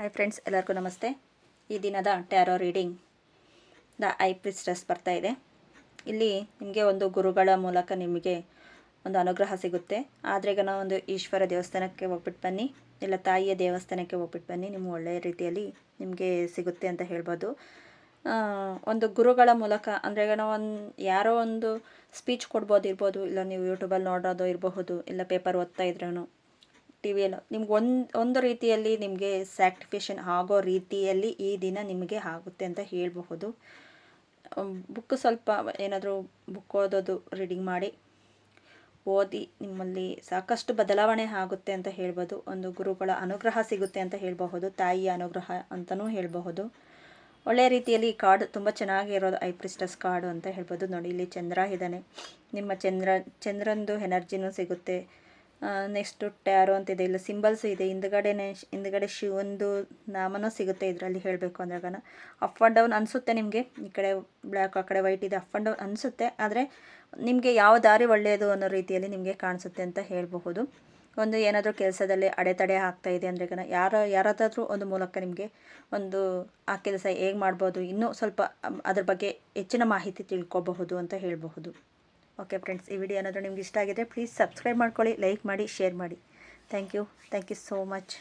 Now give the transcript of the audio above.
Hi friends ಎಲ್ಲರಿಗೂ ನಮಸ್ತೆ. ಈ ದಿನದ tarot reading the high priestess ಬರ್ತಾ ಇದೆ. ಇಲ್ಲಿ ನಿಮಗೆ ಒಂದು ಗುರುಗಳ ಮೂಲಕ ನಿಮಗೆ ಒಂದು ಅನುಗ್ರಹ ಸಿಗುತ್ತೆ. ಆದರೆ ಈಗ ನಾವು ಒಂದು ಈಶ್ವರ ದೇವಸ್ಥಾನಕ್ಕೆ ಹೋಗ್ಬಿಟ್ಟು ಬನ್ನಿ, ಇಲ್ಲ ತಾಯಿಯ ದೇವಸ್ಥಾನಕ್ಕೆ ಹೋಗ್ಬಿಟ್ಟು ಬನ್ನಿ, ನಿಮ್ಮ ಒಳ್ಳೆಯ ರೀತಿಯಲ್ಲಿ ನಿಮಗೆ ಸಿಗುತ್ತೆ ಅಂತ ಹೇಳ್ಬೋದು. ಒಂದು ಗುರುಗಳ ಮೂಲಕ, ಅಂದರೆ ಈಗ ನಾವು ಒಂದು ಯಾರೋ ಒಂದು ಸ್ಪೀಚ್ ಕೊಡ್ಬೋದು ಇರ್ಬೋದು, ಇಲ್ಲ ನೀವು ಯೂಟ್ಯೂಬಲ್ಲಿ ನೋಡೋದು ಇರಬಹುದು, ಇಲ್ಲ ಪೇಪರ್ ಓದ್ತಾ ಇದ್ರೂ ಟಿ ವಿಯಲ್ಲಿ ನಿಮ್ಗೆ ಒಂದು ಒಂದು ರೀತಿಯಲ್ಲಿ ನಿಮಗೆ ಸ್ಯಾಕ್ಟಿಫಿಷನ್ ಆಗೋ ರೀತಿಯಲ್ಲಿ ಈ ದಿನ ನಿಮಗೆ ಆಗುತ್ತೆ ಅಂತ ಹೇಳಬಹುದು. ಬುಕ್ ಸ್ವಲ್ಪ ಏನಾದರೂ ಬುಕ್ ಓದೋದು ರೀಡಿಂಗ್ ಮಾಡಿ, ಓದಿ ನಿಮ್ಮಲ್ಲಿ ಸಾಕಷ್ಟು ಬದಲಾವಣೆ ಆಗುತ್ತೆ ಅಂತ ಹೇಳ್ಬೋದು ಒಂದು ಗುರುಗಳ ಅನುಗ್ರಹ ಸಿಗುತ್ತೆ ಅಂತ ಹೇಳಬಹುದು, ತಾಯಿಯ ಅನುಗ್ರಹ ಅಂತಲೂ ಹೇಳಬಹುದು. ಒಳ್ಳೆಯ ರೀತಿಯಲ್ಲಿ ಈ ಕಾರ್ಡ್ ತುಂಬ ಚೆನ್ನಾಗಿರೋದು ಐಪ್ರಿಸ್ಟಸ್ ಕಾರ್ಡು ಅಂತ ಹೇಳ್ಬೋದು ನೋಡಿ, ಇಲ್ಲಿ ಚಂದ್ರ ಇದ್ದಾನೆ. ನಿಮ್ಮ ಚಂದ್ರ, ಚಂದ್ರಂದು ಎನರ್ಜಿನೂ ಸಿಗುತ್ತೆ. ನೆಕ್ಸ್ಟು ಟ್ಯಾರೋ ಅಂತಿದೆ ಇಲ್ಲ ಸಿಂಬಲ್ಸ್ ಇದೆ ಹಿಂದ್ಗಡೆನೆ ಹಿಂದ್ಗಡೆ ಶಿವಂದು ನಾಮನೂ ಸಿಗುತ್ತೆ ಇದರಲ್ಲಿ ಹೇಳಬೇಕು ಅಂದಾಗ ಅಪ್ ಆ್ಯಂಡ್ ಡೌನ್ ಅನಿಸುತ್ತೆ ನಿಮಗೆ, ಈ ಕಡೆ ಬ್ಲ್ಯಾಕ್ ಆ ಕಡೆ ವೈಟ್ ಇದೆ ಅಪ್ ಆ್ಯಂಡ್ ಡೌನ್ ಅನಿಸುತ್ತೆ, ಆದರೆ ನಿಮಗೆ ಯಾವ ದಾರಿ ಒಳ್ಳೆಯದು ಅನ್ನೋ ರೀತಿಯಲ್ಲಿ ನಿಮಗೆ ಕಾಣಿಸುತ್ತೆ ಅಂತ ಹೇಳಬಹುದು. ಒಂದು ಏನಾದರೂ ಕೆಲಸದಲ್ಲಿ ಅಡೆತಡೆ ಆಗ್ತಾ ಇದೆ ಅಂದರೆ ಯಾರ ಯಾರದಾದ್ರೂ ಒಂದು ಮೂಲಕ ನಿಮಗೆ ಒಂದು ಆ ಕೆಲಸ ಹೇಗೆ ಮಾಡ್ಬೋದು, ಇನ್ನೂ ಸ್ವಲ್ಪ ಅದ್ರ ಬಗ್ಗೆ ಹೆಚ್ಚಿನ ಮಾಹಿತಿ ತಿಳ್ಕೊಬಹುದು ಅಂತ ಹೇಳಬಹುದು. ಓಕೆ ಫ್ರೆಂಡ್ಸ್ ಈ ವಿಡಿಯೋ ಏನಾದರೂ ನಿಮ್ಗೆ ಇಷ್ಟ ಆಗಿದೆ ಪ್ಲೀಸ್ ಸಬ್ಸ್ಕ್ರೈಬ್ ಮಾಡ್ಕೊಳ್ಳಿ ಲೈಕ್ ಮಾಡಿ ಶೇರ್ ಮಾಡಿ. Thank you thank you so much